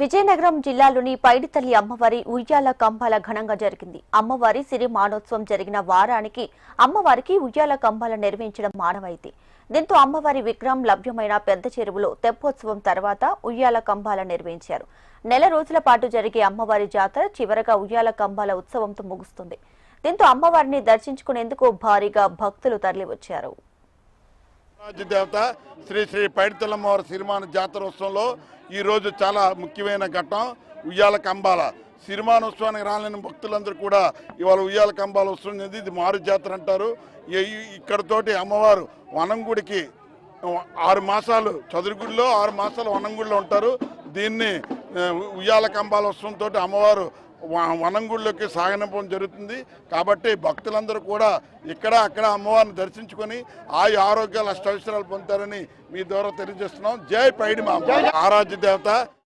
విజయనగరం జిల్లాలోని పైడితల్లి అమ్మవారి ఉయ్యాల కంబాల ఘనంగా జరిగింది. అమ్మవారి సిరి మానోత్సవం జరిగిన వారానికి అమ్మవారికి ఉయ్యాల కంబాల నిర్వహించడం మానవాయితీ. దీంతో అమ్మవారి విగ్రహం లభ్యమైన పెద్ద చెరువులో తెప్పోత్సవం తర్వాత ఉయ్యాల కంబాల నిర్వహించారు నెల రోజుల పాటు జరిగే అమ్మవారి జాతర చివరగా ఉయ్యాల కంబాల ఉత్సవంతో ముగుస్తుంది. దీంతో అమ్మవారిని దర్శించుకునేందుకు భారీగా భక్తులు తరలివచ్చారు. దేవత శ్రీ శ్రీ పైడితల్లమ్మవారి సిరిమాన జాతరోత్సవంలో ఈరోజు చాలా ముఖ్యమైన ఘట్టం ఉయ్యాల కంబాల. సిరిమానోత్సవానికి రాలేని భక్తులందరూ కూడా ఇవాళ ఉయ్యాల కంబాల ఉత్సవం అనేది ఇది మారు జాతర అంటారు ఈ- ఇక్కడతోటి అమ్మవారు వనంగుడికి ఆరు మాసాలు చదురుగుడిలో ఆరు మాసాలు వనంగుడిలో ఉంటారు. దీన్ని ఉయ్యాల కంబాల ఉత్సవంతో అమ్మవారు వ- సాగనింపడం జరుగుతుంది. కాబట్టి భక్తులందరూ కూడా ఇక్కడ అక్కడ అమ్మవారిని దర్శించుకొని ఆయు ఆరోగ్యాలు అష్టవిషయాలు పొందుతారని మీ ద్వారా తెలియజేస్తున్నాం. జై పైడి మా ఆరాధ్య దేవత.